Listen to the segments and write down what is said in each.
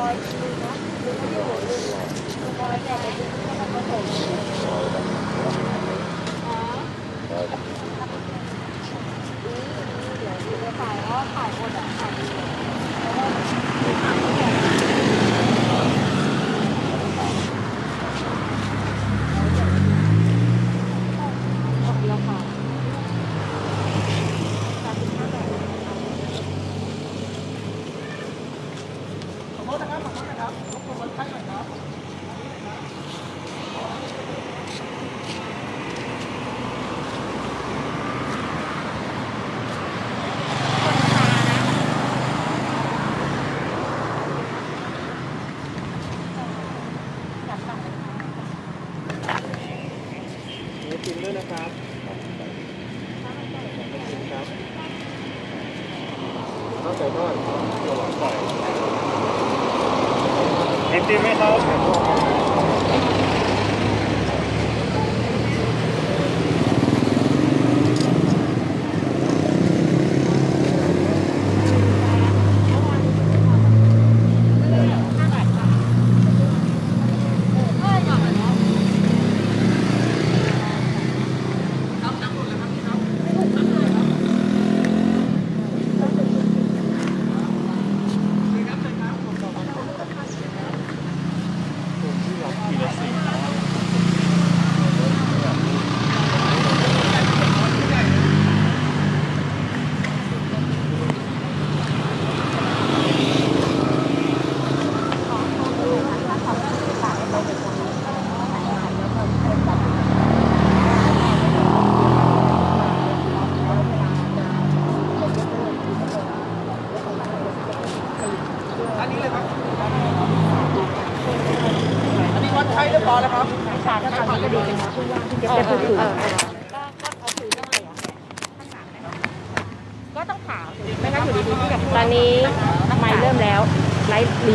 ขายก็ขายหมดอะขายดี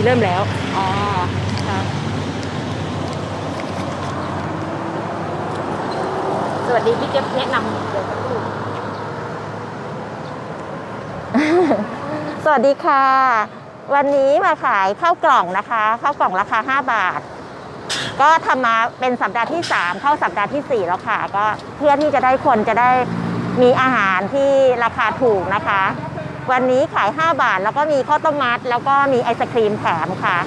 เริ่มแล้ว อ๋อค่ะสวัสดีพี่เก็บแนะนำเดี๋ยวสักครู่สวัสดีค่ะ วันนี้มาขายข้าวกล่องนะคะข้าวกล่องราคา 5 บาท ก็ทำมาเป็นสัปดาห์ที่ 3 เข้าสัปดาห์ทีสี่4 แล้วค่ะ ก็เพื่อที่จะได้คนจะได้มีอาหารที่ราคาถูกนะคะ วันนี้ขาย 5 บาท แล้วก็มีข้าวต้มมัด แล้วก็มีไอศครีมแถมค่ะ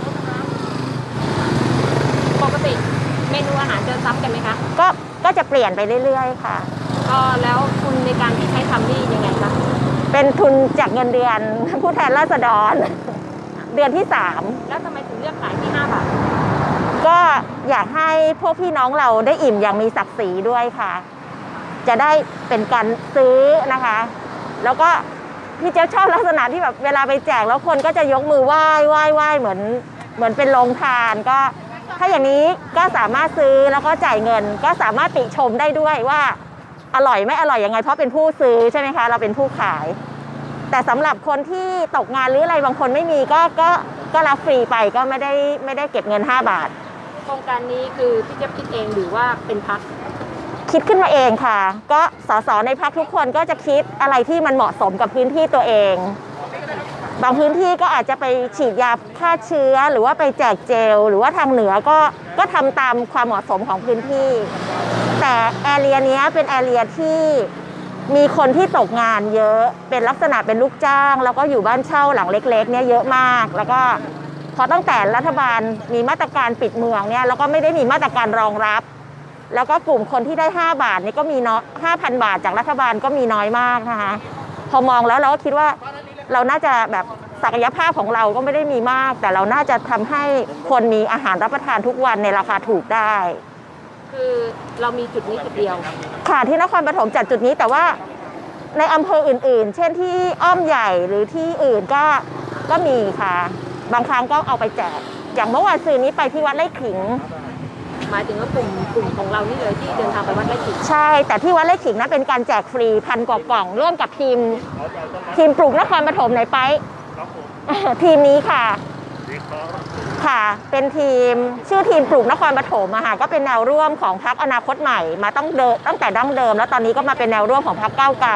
ปกติเมนูอาหารเจอซ้ำกันไหมคะ ก็ก็จะเปลี่ยนไปเรื่อยๆ ค่ะ ก็แล้วทุนในการที่ใช้ทำนี่ยังไงคะ เป็นทุนจากเงินเดือน ผู้แทนราษฎร เดือนที่ 3 แล้วทำไมถึงเลือกขายที่ 5 บาท ก็อยากให้พวกพี่น้องเราได้อิ่มอย่างมีศักดิ์ศรีด้วยค่ะ จะได้เป็นการซื้อนะคะ แล้วก็ พี่เจ้าชอบลักษณะที่แบบเวลาไปแจกแล้วคนก็จะยกมือไหว้ไหว้ไหว้เหมือนเหมือนเป็นโรงทานก็ ถ้าอย่างนี้ก็สามารถซื้อแล้วก็จ่ายเงิน ก็สามารถติชมได้ด้วยว่าอร่อยไม่อร่อยยังไง เพราะเป็นผู้ซื้อใช่ไหมคะ เราเป็นผู้ขาย แต่สำหรับคนที่ตกงานหรืออะไรบางคนไม่มีก็ก็ก็รับฟรีไปก็ไม่ได้ไม่ได้เก็บเงิน 5 บาท โครงการนี้คือพี่เจี๊ยบคิดเองหรือว่าเป็นพัก คิดขึ้นมาเองค่ะ ก็สสในพักทุกคนก็จะคิดอะไรที่มันเหมาะสมกับพื้นที่ตัวเอง บางพื้นที่ก็อาจจะไปฉีดยาฆ่าเชื้อ หรือว่าไปแจกเจล หรือว่าทางเหนือก็ก็ทำตามความเหมาะสมของพื้นที่ แต่แอเรียนี้เป็นแอเรียที่มีคนที่ตกงานเยอะเป็นลักษณะเป็นลูกจ้าง แล้วก็อยู่บ้านเช่าหลังเล็กๆเนี่ยเยอะมาก แล้วก็พอตั้งแต่รัฐบาลมีมาตรการปิดเมืองเนี่ยแล้วก็ไม่ได้มีมาตรการรองรับ แล้วก็กลุ่มคนที่ได้ 5 บาทนี่ก็มีน้อย5,000บาทจากรัฐบาลก็มีน้อยมากนะคะ พอมองแล้วเราก็คิดว่าเราน่าจะแบบศักยภาพของเราก็ไม่ได้มีมาก แต่เราน่าจะทำให้คนมีอาหารรับประทานทุกวันในราคาถูกได้ คือเรามีจุดนี้จุดเดียว ค่ะที่นครปฐมจัดจุดนี้แต่ว่าในอำเภออื่นๆ เช่นที่อ้อมใหญ่หรือที่อื่นก็ก็มีค่ะ บางครั้งก็เอาไปแจก อย่างเมื่อวานซืนนี้ไปที่วัดไร่ขิง หมายถึงว่ากลุ่มกลุ่มของเรานี่เลยที่เดินทางไปวัดไร่ขิงใช่ แต่ที่วัดไร่ขิงนะเป็นการแจกฟรีพันกว่ากล่อง ร่วมกับทีม ทีมปลูกนครปฐมในไปครับผมทีมนี้ค่ะดีครับค่ะ เป็นทีมชื่อทีมปลูกนครปฐมอะค่ะก็เป็นแนวร่วมของพรรคอนาคตใหม่ มาต้องเดิมตั้งแต่ดั้งเดิม แล้วตอนนี้ก็มาเป็นแนวร่วมของพรรคก้าวไกล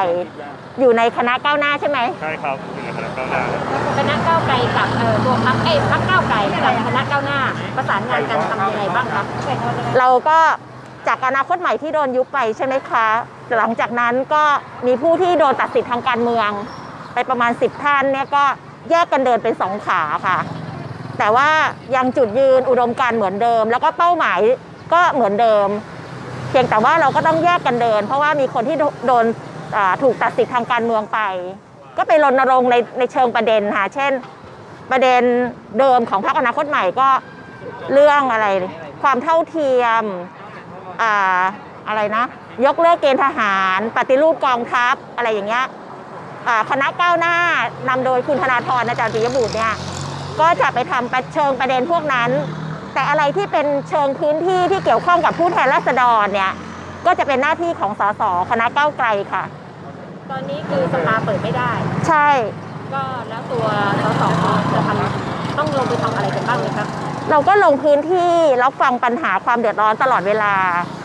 อยู่ในคณะก้าวหน้าใช่ไหมใช่ครับอยู่ใน คณะก้าวหน้าคณะก้าไกลกับเอ่อตัวพักเอ้ยพักก้าวไกลกับคณะก้าวหน้า ประสานงานกันทำยังไงบ้างครับเราก็จากอนาคตใหม่ที่โดนยุบไปใช่ไหมคะหลังจากนั้นก็มีผู้ที่โดนตัดสิทธิ์ทางการเมือง ไปประมาณ 10 ท่านเนี่ยก็แยกกันเดินเป็นสองขาค่ะ แต่ว่ายังจุดยืนอุดมการเหมือนเดิม แล้วก็เป้าหมายก็เหมือนเดิม เพียงแต่ว่าเราก็ต้องแยกกันเดิน เพราะว่ามีคนที่โดนถูกตัดสิทธิ์ทางการเมืองไป ก็ไปรณรงค์ในในเชิงประเด็นค่ะ เช่น ประเด็นเดิมของพรรคอนาคตใหม่ก็เรื่องอะไร ความเท่าเทียมอ่าอะไรนะ ยกเลิกเกณฑ์ทหาร ปฏิรูปกองทัพอะไรอย่างเงี้ยคณะก้าวหน้านำโดยคุณธนาธรอาจารย์ปิยบุตรเนี่ยก็จะไปทำประเชิงประเด็นพวกนั้น แต่อะไรที่เป็นเชิงพื้นที่ที่เกี่ยวข้องกับผู้แทนราษฎรเนี่ยก็จะเป็นหน้าที่ของสสคณะก้าวไกลค่ะ ตอนนี้คือสภาเปิดไม่ได้ ใช่ ก็แล้วตัวสสจะทำต้องลงไปทำอะไรกันบ้างไหมครับ เราก็ลงพื้นที่รับฟังปัญหาความเดือดร้อนตลอดเวลา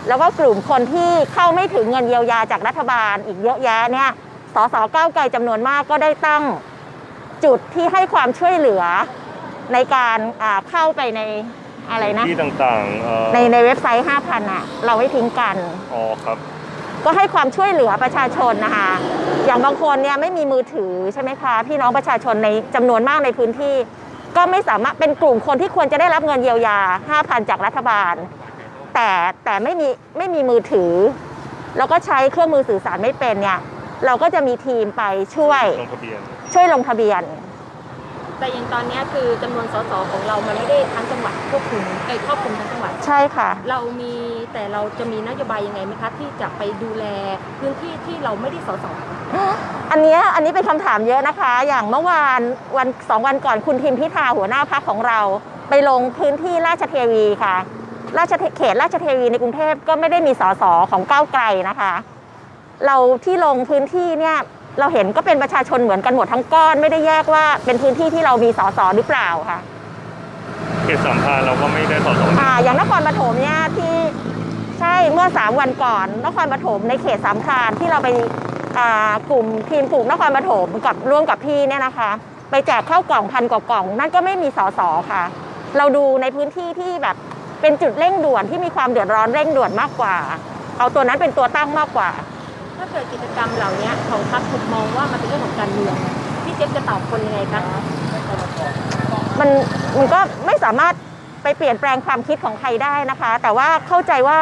แล้วก็กลุ่มคนที่เข้าไม่ถึงเงินเยียวยาจากรัฐบาลอีกเยอะแยะเนี่ยสสก้าวไกลจำนวนมากก็ได้ตั้งจุดที่ให้ความช่วยเหลือในการอ่าเข้าไปในอะไรนะ ที่ต่างๆเอ่อในในเว็บไซต์ 5,000อะ เราไม่ทิ้งกัน อ๋อครับ ก็ให้ความช่วยเหลือประชาชนนะคะ อย่างบางคนเนี่ยไม่มีมือถือใช่ไหมคะ พี่น้องประชาชนในจำนวนมากในพื้นที่ ก็ไม่สามารถเป็นกลุ่มคนที่ควรจะได้รับเงินเยียวยา 5,000 จากรัฐบาล แต่แต่ไม่มีไม่มีมือถือ แล้วก็ใช้เครื่องมือสื่อสารไม่เป็นเนี่ยเราก็จะมีทีมไปช่วยลงทะเบียนช่วยลงทะเบียน แต่อย่างตอนนี้คือจำนวนสสของเรามันไม่ได้ทั้งจังหวัดควบคุมเอ้ยครอบคลุมทั้งจังหวัด ใช่ค่ะ เรามีแต่เราจะมีนโยบายยังไงไหมคะที่จะไปดูแลพื้นที่ที่เราไม่ได้สสอันเนี้ยอันนี้เป็นคำถามเยอะนะคะ อย่างเมื่อวานวันสองวันก่อนคุณทิมพิธาหัวหน้าพักของเรา ไปลงพื้นที่ราชเทวีค่ะ ราชเทเขตราชเทวีในกรุงเทพก็ไม่ได้มีสสของก้าวไกลนะคะ เราที่ลงพื้นที่เนี่ย เราเห็นก็เป็นประชาชนเหมือนกันหมดทั้งก้อนไม่ได้แยกว่าเป็นพื้นที่ที่เรามีสสหรือเปล่าค่ะเขตสามพรานเราก็ไม่ได้สอสออ่าอย่างนครปฐมเนี่ยที่ใช่เมื่อสามวันก่อนนครปฐมในเขตสามพรานที่เราไปอ่ากลุ่มทีมปลูกนครปฐมกับร่วมกับพี่เนี่ยนะคะ ไปแจกข้าวกล่องพันกว่ากล่อง นั่นก็ไม่มีสอสอค่ะ เราดูในพื้นที่ที่แบบเป็นจุดเร่งด่วนที่มีความเดือดร้อนเร่งด่วนมากกว่า เอาตัวนั้นเป็นตัวตั้งมากกว่า ถ้าเกิดกิจกรรมเหล่านี้ของพรรคถูกมองว่ามันเป็นเรื่องของการเมืองพี่เจฟจะตอบคนยังไงคะมันมันก็ไม่สามารถไปเปลี่ยนแปลงความคิดของใครได้นะคะ แต่ว่าเข้าใจว่า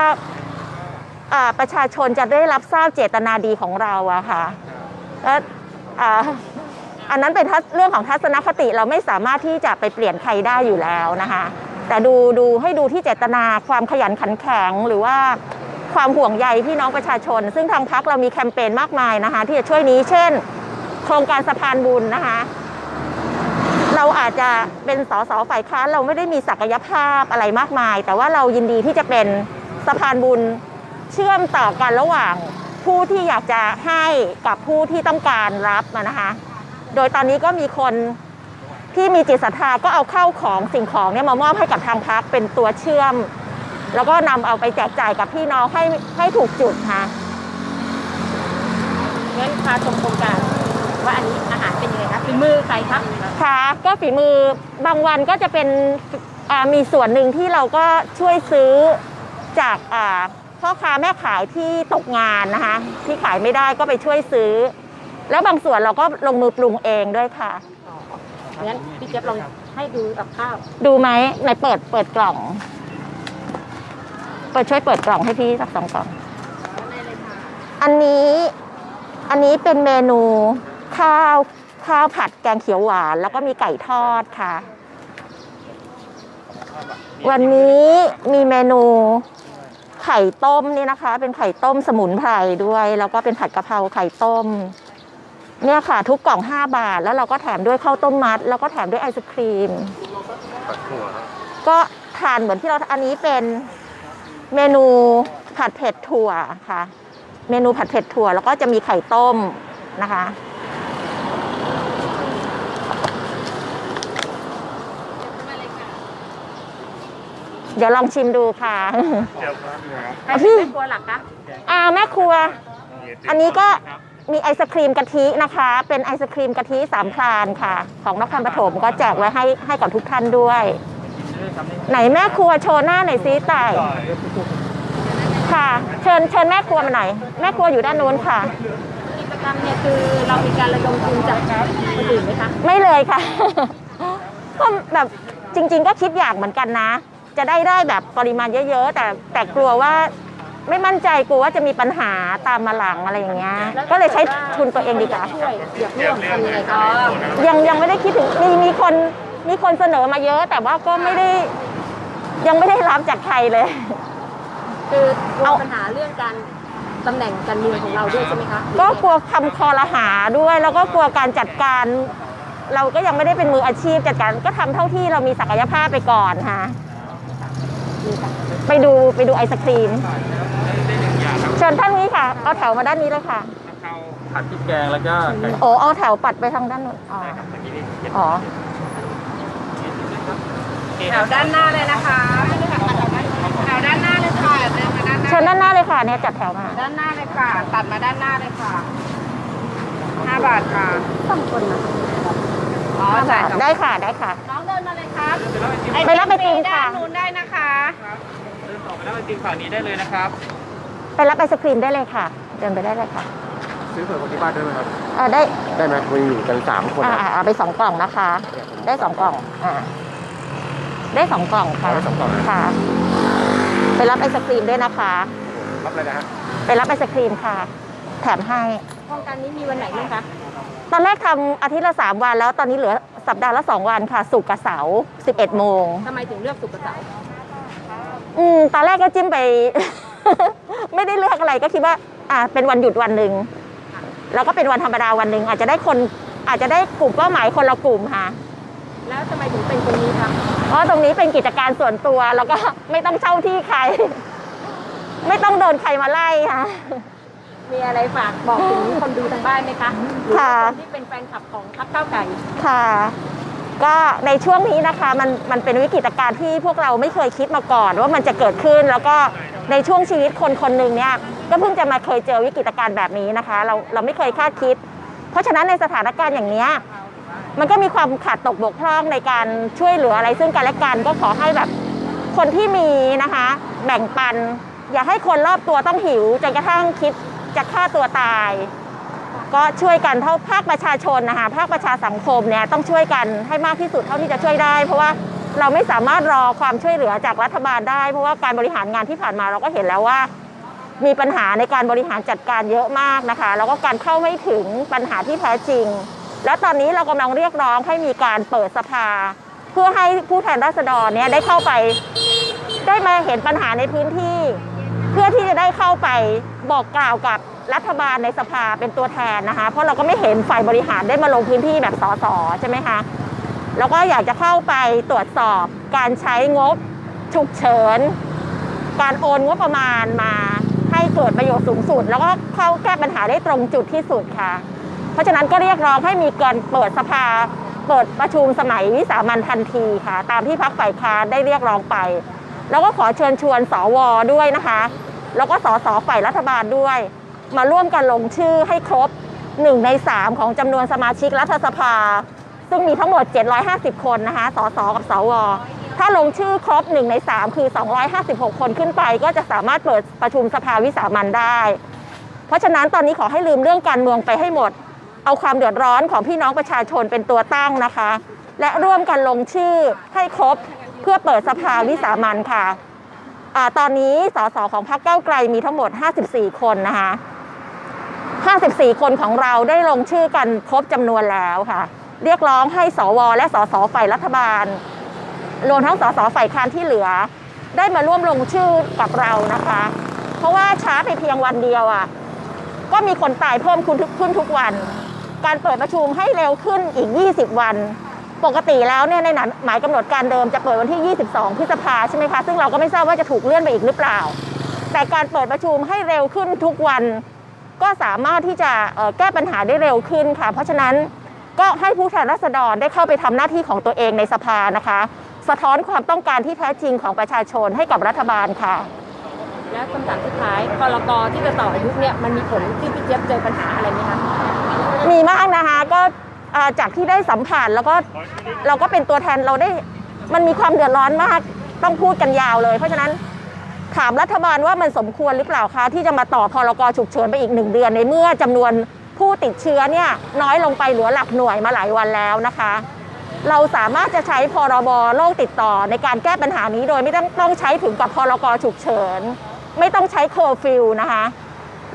ประชาชนจะได้รับทราบเจตนาดีของเราอะค่ะและอันนั้นเป็นเรื่องของทัศนคติเราไม่สามารถที่จะไปเปลี่ยนใครได้อยู่แล้วนะคะ แต่ดูดูให้ดูที่เจตนาความขยันขันแข็งหรือว่า ความห่วงใยพี่น้องประชาชน ซึ่งทางพักเรามีแคมเปญมากมายนะคะ ที่จะช่วยนี้เช่น โครงการสะพานบุญนะคะ เราอาจจะเป็นสสฝ่ายค้านเราไม่ได้มีศักยภาพอะไรมากมาย แต่ว่าเรายินดีที่จะเป็นสะพานบุญเชื่อมต่อกันระหว่างผู้ที่อยากจะให้กับผู้ที่ต้องการรับนะคะ โดยตอนนี้ก็มีคนที่มีจิตศรัทธาก็เอาเข้าของสิ่งของเนี่ยมามอบให้กับทางพักเป็นตัวเชื่อม แล้วก็นำเอาไปแจกจ่ายกับพี่น้องให้ให้ถูกจุดค่ะงั้นพาชมโครงการว่าอันนี้อาหารเป็นยังไงคะฝีมือใครครับค่ะก็ฝีมือบางวันก็จะเป็นอ่ามีส่วนหนึ่งที่เราก็ช่วยซื้อจากอ่าพ่อค้าแม่ขายที่ตกงานนะคะ ที่ขายไม่ได้ก็ไปช่วยซื้อ แล้วบางส่วนเราก็ลงมือปรุงเองด้วยค่ะงั้นพี่เจฟลองให้ดูกับข้าว ดูไหมไหนเปิดเปิดกล่อง เปิดช่วยเปิดกล่องให้พี่สักสองกล่องอันนี้อันนี้เป็นเมนูข้าวข้าวผัดแกงเขียวหวาน แล้วก็มีไก่ทอดค่ะ วันนี้มีเมนูไข่ต้มนี่นะคะ เป็นไข่ต้มสมุนไพรด้วย แล้วก็เป็นผัดกะเพราไข่ต้ม เนี่ยค่ะ ทุกกล่อง5บาท แล้วเราก็แถมด้วยข้าวต้มมัด แล้วก็แถมด้วยไอศครีมปัดหัวก็ทานเหมือนที่เราอันนี้เป็น เมนูผัดเผ็ดถั่วค่ะ เมนูผัดเผ็ดถั่ว แล้วก็จะมีไข่ต้มนะคะ เดี๋ยวลองชิมดูค่ะเจียวครับเนี่ยครับใครเป็นแม่ครัวหลักคะอ่าแม่ครัว อันนี้ก็มีไอศครีมกะทินะคะ เป็นไอศครีมกะทิสามพรานค่ะ ของนครปฐมก็แจกไว้ให้ให้กับทุกท่านด้วย ไหนแม่ครัวโชว์หน้าหน่อยซิไต่ายค่ะ เชิญเชิญแม่ครัวมาหน่อยแม่ครัวอยู่ด้านนู้นค่ะ กิจกรรมเนี่ยคือเรามีการระดมทุนจากคนอื่นไหมคะไม่เลยค่ะ ก็แบบจริง ๆ ก็คิดอยากเหมือนกันนะ จะได้ได้แบบปริมาณเยอะๆ แต่แต่กลัวว่าไม่มั่นใจกลัวว่าจะมีปัญหาตามมาหลังอะไรอย่างเงี้ย ก็เลยใช้ทุนตัวเองดีกว่า ช่วยเดี๋ยวร่วมทำยังไงคะยังยังไม่ได้คิดถึงมีมีคน มีคนเสนอมาเยอะ แต่ว่าก็ไม่ได้ ยังไม่ได้รับจากใครเลย คือกลัวปัญหาเรื่องการตำแหน่งการเมืองของเราด้วยใช่ไหมคะก็กลัวคำคอรหาด้วย แล้วก็กลัวการจัดการ เราก็ยังไม่ได้เป็นมืออาชีพจัดการ ก็ทำเท่าที่เรามีศักยภาพไปก่อนค่ะ ไปดูไปดูไอศครีม ได้หนึ่งอย่างครับเชิญท่านนี้ค่ะ เอาแถวมาด้านนี้เลยค่ะข้าวผัดพริกแกงแล้วก็ไก่โอ้เอาแถวปัดไปทางด้านนู้นอ๋อครับเมื่อกี้นี่เห็นอ๋อ แถวด้านหน้าเลยนะคะแถวด้านหน้าเลยค่ะเดินมาด้านหน้าเชิญด้านหน้าเลยค่ะเนี่ยจัดแถวมาด้านหน้าเลยค่ะ ตัดมาด้านหน้าเลยค่ะห้าบาทค่ะสองคนนะอ๋อจ่ายสองได้ค่ะได้ค่ะ น้องเดินมาเลยครับไปรับไอติมค่ะด้านนู้นได้นะคะเดินต่อไปแล้วไปติมฝั่งนี้ได้เลยนะครับ ไปรับไอศครีมได้เลยค่ะ เดินไปได้เลยค่ะซื้อเผื่อคนที่บ้านด้วยไหมครับเออได้ได้ไหมคุยอยู่กันสามคนอ่าครับอ่าเอาไปสองกล่องนะคะ ได้สองกล่องอ่า ได้สองกล่องค่ะได้สองกล่องนะ ค่ะ ไปรับไอศครีมด้วยนะคะ รับเลยนะฮะไปรับไอศครีมค่ะ แถมให้ โครงการนี้มีวันไหนบ้างคะ ตอนแรกทำอาทิตย์ละสามวันแล้วตอนนี้เหลือสัปดาห์ละสองวันค่ะศุกร์กับเสาร์สิบเอ็ดโมง ทำไมถึงเลือกสุกร์เสาร์อืมตอนแรกก็จิ้มไป ไม่ได้เลือกอะไรก็คิดว่า อ่า เป็นวันหยุดวันหนึ่งแล้วก็เป็นวันธรรมดาวันหนึ่งอาจจะได้คนอาจจะได้กลุ่มเป้าหมายคนละกลุ่มค่ะ แล้วทำไมถึงเป็นตรงนี้คะเพราะตรงนี้เป็นกิจการส่วนตัวแล้วก็ไม่ต้องเช่าที่ใคร ไม่ต้องโดนใครมาไล่ค่ะ มีอะไรฝากบอกถึงคนดูทางบ้านไหมคะหรือว่าค่ะ คนที่เป็นแฟนคลับของพักเก้าวไก่ค่ะ ก็ในช่วงนี้นะคะมันมันเป็นวิกฤตการณ์ที่พวกเราไม่เคยคิดมาก่อน ว่ามันจะเกิดขึ้นแล้วก็ในช่วงชีวิตคนคนหนึ่งเนี่ยก็เพิ่งจะมาเคยเจอวิกฤตการณ์แบบนี้นะคะ เราเราไม่เคยคาดคิด เพราะฉะนั้นในสถานการณ์อย่างเนี้ย มันก็มีความขาดตกบกพร่องในการช่วยเหลืออะไรซึ่งกันและกันก็ขอให้แบบคนที่มีนะคะ แบ่งปัน อย่าให้คนรอบตัวต้องหิวจนกระทั่งคิดจะฆ่าตัวตาย ก็ช่วยกันเท่าภาคประชาชนนะคะภาคประชาสังคมเนี่ยต้องช่วยกันให้มากที่สุดเท่าที่จะช่วยได้ เพราะว่าเราไม่สามารถรอความช่วยเหลือจากรัฐบาลได้ เพราะว่าการบริหารงานที่ผ่านมาเราก็เห็นแล้วว่า มีปัญหาในการบริหารจัดการเยอะมากนะคะ แล้วก็การเข้าไม่ถึงปัญหาที่แท้จริง และตอนนี้เรากำลังเรียกร้องให้มีการเปิดสภา เพื่อให้ผู้แทนราษฎรเนี่ยได้เข้าไป ได้มาเห็นปัญหาในพื้นที่ เพื่อที่จะได้เข้าไปบอกกล่าวกับรัฐบาลในสภาเป็นตัวแทนนะคะ เพราะเราก็ไม่เห็นฝ่ายบริหารได้มาลงพื้นที่แบบสสใช่ไหมคะแล้วก็อยากจะเข้าไปตรวจสอบการใช้งบฉุกเฉิน การโอนงบประมาณมาให้เกิดประโยชน์สูงสุด แล้วก็เข้าแก้ปัญหาได้ตรงจุดที่สุดค่ะ เพราะฉะนั้นก็เรียกร้องให้มีการเปิดสภา เปิดประชุมสมัยวิสามันทันทีค่ะ ตามที่พักฝ่ายค้านได้เรียกร้องไป แล้วก็ขอเชิญชวนสวด้วยนะคะ แล้วก็สสฝ่ายรัฐบาลด้วย มาร่วมกันลงชื่อให้ครบ 1 ใน 3 ของจำนวนสมาชิกรัฐสภา ซึ่งมีทั้งหมด 750 คนนะคะสสกับสวถ้าลงชื่อครบ1ใน 3 คือ 256 คนขึ้นไป ก็จะสามารถเปิดประชุมสภาวิสามันได้ เพราะฉะนั้นตอนนี้ขอให้ลืมเรื่องการเมืองไปให้หมด เอาความเดือดร้อนของพี่น้องประชาชนเป็นตัวตั้งนะคะ และร่วมกันลงชื่อให้ครบเพื่อเปิดสภาวิสามันค่ะอตอนนี้สสของพรรคเก้าไกลมีทั้งหมด 54 คนนะคะ 54 คนของเราได้ลงชื่อกันครบจำนวนแล้วค่ะ เรียกร้องให้สว และสสฝ่ายรัฐบาล รวมทั้งสสฝ่ายค้านที่เหลือ ได้มาร่วมลงชื่อกับเรานะคะ เพราะว่าช้าไปเพียงวันเดียวอะก็มีคนตายเพิ่มขึ้นทุกวัน การเปิดประชุมให้เร็วขึ้นอีก 20 วัน ปกติแล้วเนี่ยในหมายกำหนดการเดิมจะเปิดวันที่ 22 พฤษภาใช่ไหมคะ ซึ่งเราก็ไม่ทราบว่าจะถูกเลื่อนไปอีกหรือเปล่า แต่การเปิดประชุมให้เร็วขึ้นทุกวัน ก็สามารถที่จะแก้ปัญหาได้เร็วขึ้นค่ะ เพราะฉะนั้นก็ให้ผู้แทนราษฎรได้เข้าไปทำหน้าที่ของตัวเองในสภานะคะ สะท้อนความต้องการที่แท้จริงของประชาชนให้กับรัฐบาลค่ะและคำถามสุดท้ายพรกที่จะต่ออายุเนี่ยมันมีผลที่พี่เจี๊ยบเจอปัญหาอะไรไหมคะ มีมากนะคะก็จากที่ได้สัมผัสแล้วก็เราก็เป็นตัวแทนเราได้มันมีความเดือดร้อนมากต้องพูดกันยาวเลย เพราะฉะนั้นถามรัฐบาลว่ามันสมควรหรือเปล่าคะที่จะมาต่อพรกฉุกเฉินไปอีกหนึ่งเดือนในเมื่อจำนวนผู้ติดเชื้อเนี่ยน้อยลงไปเหลือหลักหน่วยมาหลายวันแล้วนะคะ เราสามารถจะใช้พรบโรคติดต่อในการแก้ปัญหานี้โดยไม่ต้องต้องใช้ถึงกับพรกฉุกเฉิน ไม่ต้องใช้เคอร์ฟิวนะคะ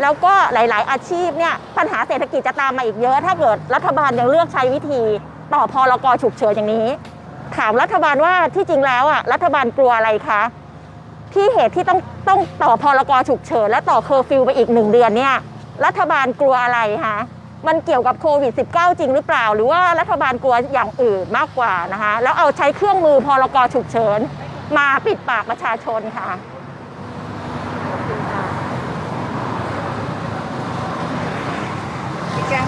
แล้วก็หลาย ๆ อาชีพเนี่ยปัญหาเศรษฐกิจจะตามมาอีกเยอะ ถ้าเกิดรัฐบาลยังเลือกใช้วิธี ต่อพรกฉุกเฉินอย่างนี้ ถามรัฐบาลว่าที่จริงแล้วอะรัฐบาลกลัวอะไรคะที่เหตุที่ต้องต้องต่อพรกฉุกเฉินและต่อเคอร์ฟิวไปอีกหนึ่งเดือนเนี่ยรัฐบาลกลัวอะไรคะมันเกี่ยวกับโควิด -19 จริงหรือเปล่า หรือว่ารัฐบาลกลัวอย่างอื่นมากกว่านะคะ แล้วเอาใช้เครื่องมือพรกฉุกเฉิน มาปิดปากประชาชนค่ะ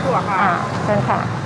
สะดวกค่ะ อ่าเชิญค่ะ